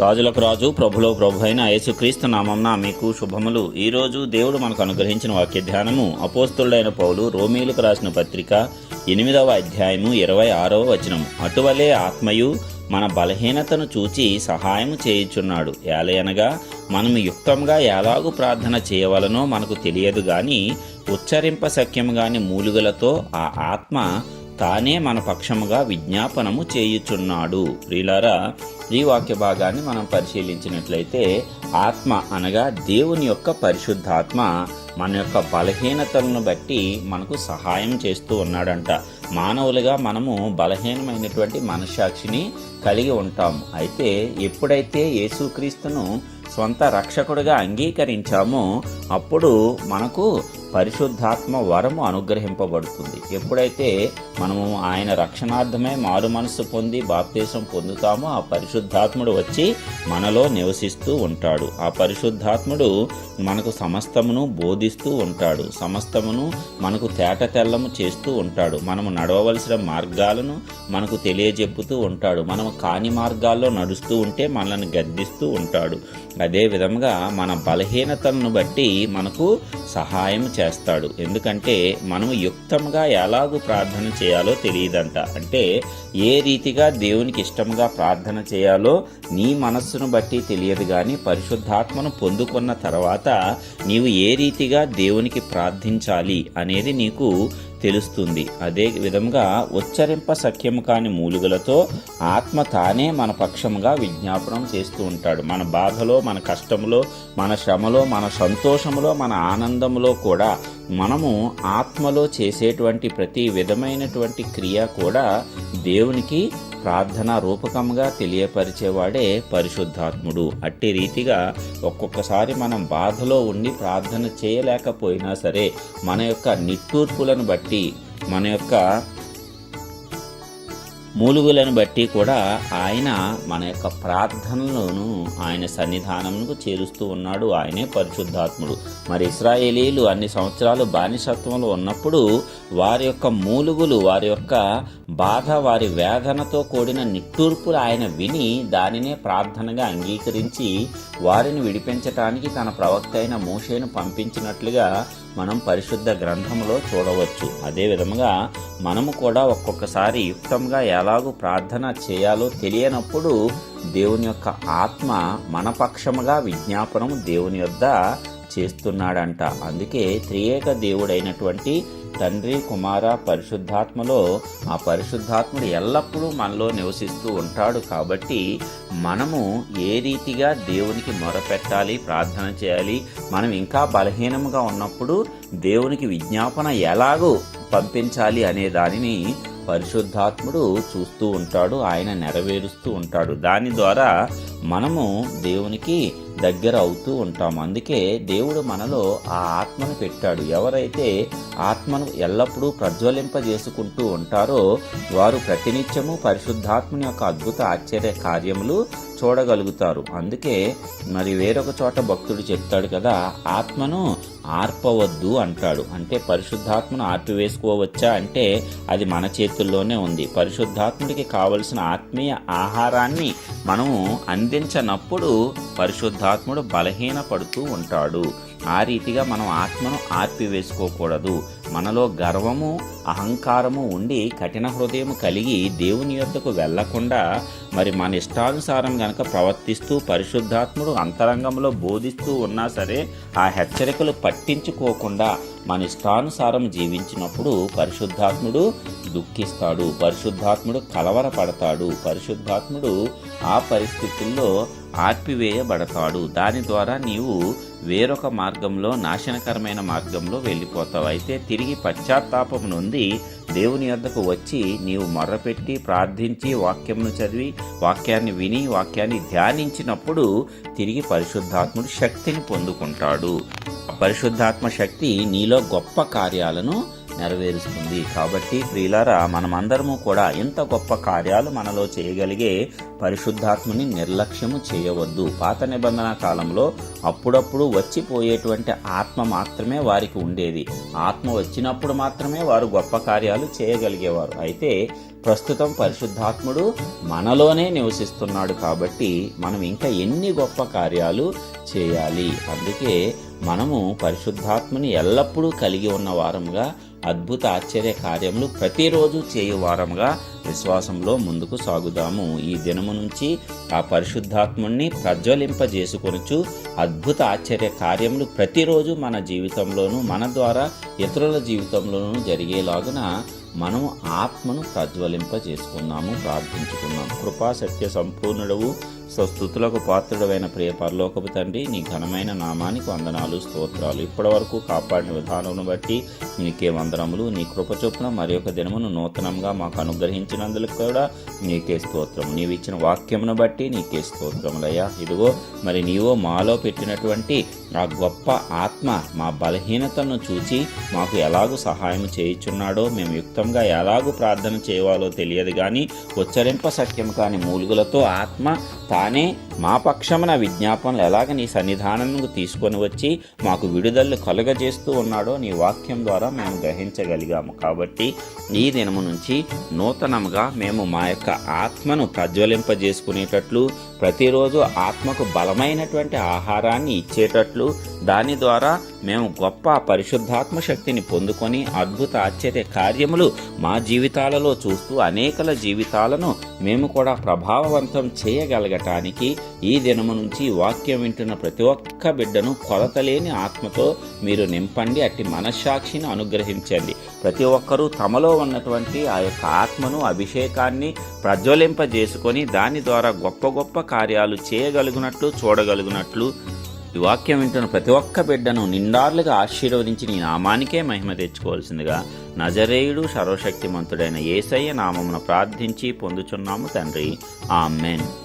రాజులకు రాజు ప్రభులో ప్రభు అయిన యేసుక్రీస్తు నామంన మీకు శుభములు. ఈరోజు దేవుడు మనకు అనుగ్రహించిన వాక్య ధ్యానము. అపోస్తుడైన పౌలు రోమీలకు రాసిన పత్రిక ఎనిమిదవ అధ్యాయము ఇరవై ఆరవ వచనము అటువలే ఆత్మయు మన బలహీనతను చూచి సహాయము చేయుచున్నాడు. ఏలయనగా మనము యుక్తంగా ఎలాగూ ప్రార్థన చేయవలనో మనకు తెలియదు గాని ఉచ్చరింప సఖ్యము గాని మూలుగలతో ఆ ఆత్మ తానే మన పక్షముగా విజ్ఞాపనము చేయుచున్నాడు. ప్రియులారా ఈ వాక్య భాగాన్ని మనం పరిశీలించినట్లయితే ఆత్మ అనగా దేవుని యొక్క పరిశుద్ధాత్మ మన యొక్క బలహీనతలను బట్టి మనకు సహాయం చేస్తూ ఉన్నాడంట. మానవులుగా మనము బలహీనమైనటువంటి మనస్సాక్షిని కలిగి ఉంటాము. అయితే ఎప్పుడైతే యేసుక్రీస్తును సొంత రక్షకుడిగా అంగీకరించామో అప్పుడు మనకు పరిశుద్ధాత్మ వరము అనుగ్రహింపబడుతుంది. ఎప్పుడైతే మనము ఆయన రక్షణార్థమే మారు మనస్సు పొంది బాప్తీసం పొందుతామో ఆ పరిశుద్ధాత్ముడు వచ్చి మనలో నివసిస్తూ ఉంటాడు. ఆ పరిశుద్ధాత్ముడు మనకు సమస్తమును బోధిస్తూ ఉంటాడు. సమస్తమును మనకు తేట తెల్లము చేస్తూ ఉంటాడు. మనము నడవవలసిన మార్గాలను మనకు తెలియజెప్పుతూ ఉంటాడు. మనము కాని మార్గాల్లో నడుస్తూ ఉంటే మనల్ని గద్దిస్తూ ఉంటాడు. అదే విధంగా మన బలహీనతలను బట్టి మనకు సహాయం చేస్తాడు. ఎందుకంటే మనము యుక్తంగా ఎలాగూ ప్రార్థన చేయాలో తెలియదంట. అంటే ఏ రీతిగా దేవునికి ఇష్టంగా ప్రార్థన చేయాలో నీ మనస్సును బట్టి తెలియదు కానీ పరిశుద్ధాత్మను పొందుకున్న తర్వాత నీవు ఏ రీతిగా దేవునికి ప్రార్థించాలి అనేది నీకు తెలుస్తుంది. అదే విధంగా ఉచ్చరింప సఖ్యము కాని మూలుగులతో ఆత్మ తానే మన పక్షముగా విజ్ఞాపనం చేస్తూ ఉంటాడు. మన బాధలో మన కష్టములో మన శ్రమలో మన సంతోషములో మన ఆనందంలో కూడా మనము ఆత్మలో చేసేటువంటి ప్రతి విధమైనటువంటి క్రియ కూడా దేవునికి ప్రార్థన రూపకంగా తెలియపరిచేవాడే పరిశుద్ధాత్ముడు. అట్టి రీతిగా ఒక్కొక్కసారి మనం బాధలో ఉండి ప్రార్థన చేయలేకపోయినా సరే మన యొక్క నిట్టూర్పులను బట్టి మన యొక్క మూలుగులను బట్టి కూడా ఆయన మన యొక్క ప్రార్థనలను ఆయన సన్నిధానంకు చేరుస్తూ ఉన్నాడు. ఆయనే పరిశుద్ధాత్ముడు. మరి ఇస్రాయేలీలు అన్ని సంవత్సరాలు బానిసత్వంలో ఉన్నప్పుడు వారి యొక్క మూలుగులు వారి యొక్క బాధ వారి వేదనతో కూడిన నిట్టూర్పులు ఆయన విని దానినే ప్రార్థనగా అంగీకరించి వారిని విడిపించటానికి తన ప్రవక్త అయిన మోషేను పంపించినట్లుగా మనం పరిశుద్ధ గ్రంథంలో చూడవచ్చు. అదే విధముగా మనము కూడా ఒక్కొక్కసారి యుక్తంగా ఎలాగూ ప్రార్థన చేయాలో తెలియనప్పుడు దేవుని యొక్క ఆత్మ మన పక్షముగా విజ్ఞాపనం దేవుని యొద్ద చేస్తున్నాడంట. అందుకే త్రియేక దేవుడైనటువంటి తండ్రి కుమార పరిశుద్ధాత్మలో ఆ పరిశుద్ధాత్ముడు ఎల్లప్పుడూ మనలో నివసిస్తూ ఉంటాడు కాబట్టి మనము ఏ రీతిగా దేవునికి మొరపెట్టాలి ప్రార్థన చేయాలి మనం ఇంకా బలహీనంగా ఉన్నప్పుడు దేవునికి విజ్ఞాపన ఎలాగో పంపించాలి అనే దానిని పరిశుద్ధాత్ముడు చూస్తూ ఉంటాడు ఆయన నెరవేరుస్తూ ఉంటాడు. దాని ద్వారా మనము దేవునికి దగ్గర అవుతూ ఉంటాము. అందుకే దేవుడు మనలో ఆ ఆత్మను పెట్టాడు. ఎవరైతే ఆత్మను ఎల్లప్పుడూ ప్రజ్వలింపజేసుకుంటూ ఉంటారో వారు ప్రతినిత్యము పరిశుద్ధాత్మని యొక్క అద్భుత ఆశ్చర్య కార్యములు చూడగలుగుతారు. అందుకే మరి వేరొక చోట భక్తుడు చెప్తాడు కదా ఆత్మను ఆర్పవద్దు అంటాడు. అంటే పరిశుద్ధాత్మను ఆర్పివేసుకోవచ్చా అంటే అది మన చేతుల్లోనే ఉంది. పరిశుద్ధాత్ముడికి కావలసిన ఆత్మీయ ఆహారాన్ని మనము అందించనప్పుడు పరిశుద్ధాత్ముడు బలహీనపడుతూ ఉంటాడు. ఆ రీతిగా మనం ఆత్మను ఆర్పివేసుకోకూడదు. మనలో గర్వము అహంకారము ఉండి కఠిన హృదయం కలిగి దేవుని యొద్దకు వెళ్ళకుండా మరి మన ఇష్టానుసారం గనక ప్రవర్తిస్తూ పరిశుద్ధాత్ముడు అంతరంగంలో బోధిస్తూ ఉన్నా సరే ఆ హెచ్చరికలు పట్టించుకోకుండా మన ఇష్టానుసారం జీవించినప్పుడు పరిశుద్ధాత్ముడు దుఃఖిస్తాడు పరిశుద్ధాత్ముడు కలవరపడతాడు పరిశుద్ధాత్ముడు ఆ పరిస్థితుల్లో ఆర్పివేయబడతాడు దాని ద్వారా నీవు వేరొక మార్గంలో నాశనకరమైన మార్గంలో వెళ్ళిపోతావు. అయితే తిరిగి పశ్చాత్తాపం నుండి దేవుని వద్దకు వచ్చి నీవు మొర్రపెట్టి ప్రార్థించి వాక్యంను చదివి వాక్యాన్ని విని వాక్యాన్ని ధ్యానించినప్పుడు తిరిగి పరిశుద్ధాత్ముడు శక్తిని పొందుకుంటాడు. పరిశుద్ధాత్మ శక్తి నీలో గొప్ప కార్యాలను నెరవేరుస్తుంది. కాబట్టి ప్రియులారా మనమందరము కూడా ఇంత గొప్ప కార్యాలు మనలో చేయగలిగే పరిశుద్ధాత్మని నిర్లక్ష్యము చేయవద్దు. పాత నిబంధన కాలంలో అప్పుడప్పుడు వచ్చిపోయేటువంటి ఆత్మ మాత్రమే వారికి ఉండేది. ఆత్మ వచ్చినప్పుడు మాత్రమే వారు గొప్ప కార్యాలు చేయగలిగేవారు. అయితే ప్రస్తుతం పరిశుద్ధాత్ముడు మనలోనే నివసిస్తున్నాడు కాబట్టి మనం ఇంకా ఎన్ని గొప్ప కార్యాలు చేయాలి. అందుకే మనము పరిశుద్ధాత్మని ఎల్లప్పుడూ కలిగి ఉన్న వారముగా అద్భుత ఆశ్చర్య కార్యములు ప్రతిరోజు చేయు వారముగా విశ్వాసంలో ముందుకు సాగుదాము. ఈ దినము నుంచి ఆ పరిశుద్ధాత్ముణ్ణి ప్రజ్వలింపజేసుకొనుచు అద్భుత ఆశ్చర్య కార్యములు ప్రతిరోజు మన జీవితంలోనూ మన ద్వారా ఇతరుల జీవితంలోనూ జరిగేలాగున మనం ఆత్మను ప్రజ్వలింపజేసుకున్నాము ప్రార్థించుకున్నాం కృపా సత్య సంపూర్ణుడవు. స్వస్థుతులకు పాత్రుడవైన ప్రియ పరలోకపు తండ్రి నీ ఘనమైన నామానికి వందనాలు స్తోత్రాలు. ఇప్పటి వరకు కాపాడిన విధానమును బట్టి నీకే వందనములు నీ కృప చొప్పున మరి ఒక దినమును నూతనంగా మాకు అనుగ్రహించినందుకు కూడా నీకే స్తోత్రం నీవు ఇచ్చిన వాక్యమును బట్టి నీకే స్తోత్రములయ్యా. ఇదిగో మరి నీవో మాలో పెట్టినటువంటి ఆ గొప్ప ఆత్మ మా బలహీనతను చూచి మాకు ఎలాగూ సహాయం చేయుచున్నాడో మేము యుక్తంగా ఎలాగూ ప్రార్థన చేయవాలో తెలియదు కానీ ఉచ్చరింప సత్యం కాని మూలుగులతో ఆత్మ తానే మా పక్షమున విజ్ఞాపనలు ఎలాగ నీ సన్నిధానంకు తీసుకొని వచ్చి మాకు విడుదలను కలుగజేస్తూ ఉన్నాడో నీ వాక్యం ద్వారా మేము గ్రహించగలిగాము. కాబట్టి ఈ దినము నుంచి నూతనముగా మేము మా యొక్క ఆత్మను ప్రజ్వలింపజేసుకునేటట్లు ప్రతిరోజు ఆత్మకు బలమైనటువంటి ఆహారాన్ని ఇచ్చేటట్లు దాని ద్వారా మేము గొప్ప పరిశుద్ధాత్మ శక్తిని పొందుకొని అద్భుత ఆశ్చర్య కార్యములు మా జీవితాలలో చూస్తూ అనేకల జీవితాలను మేము కూడా ప్రభావవంతం చేయగలగటానికి ఈ దినము నుంచి వాక్యం వింటున్న ప్రతి ఒక్క బిడ్డను కొలతలేని ఆత్మతో మీరు నింపండి అట్టి మనస్సాక్షిని అనుగ్రహించండి. ప్రతి ఒక్కరూ తమలో ఉన్నటువంటి ఆ యొక్క ఆత్మను అభిషేకాన్ని ప్రజ్వలింపజేసుకొని దాని ద్వారా గొప్ప గొప్ప కార్యాలు చేయగలిగినట్లు చూడగలిగినట్లు ఈ వాక్యం వింటున్న ప్రతి ఒక్క బిడ్డను నిండార్లుగా ఆశీర్వదించి నీ నామానికే మహిమ తెచ్చుకోవాల్సిందిగా నజరేయుడు సర్వశక్తిమంతుడైన ఏసయ్య నామమున ప్రార్థించి పొందుచున్నాము తండ్రి. ఆమెన్.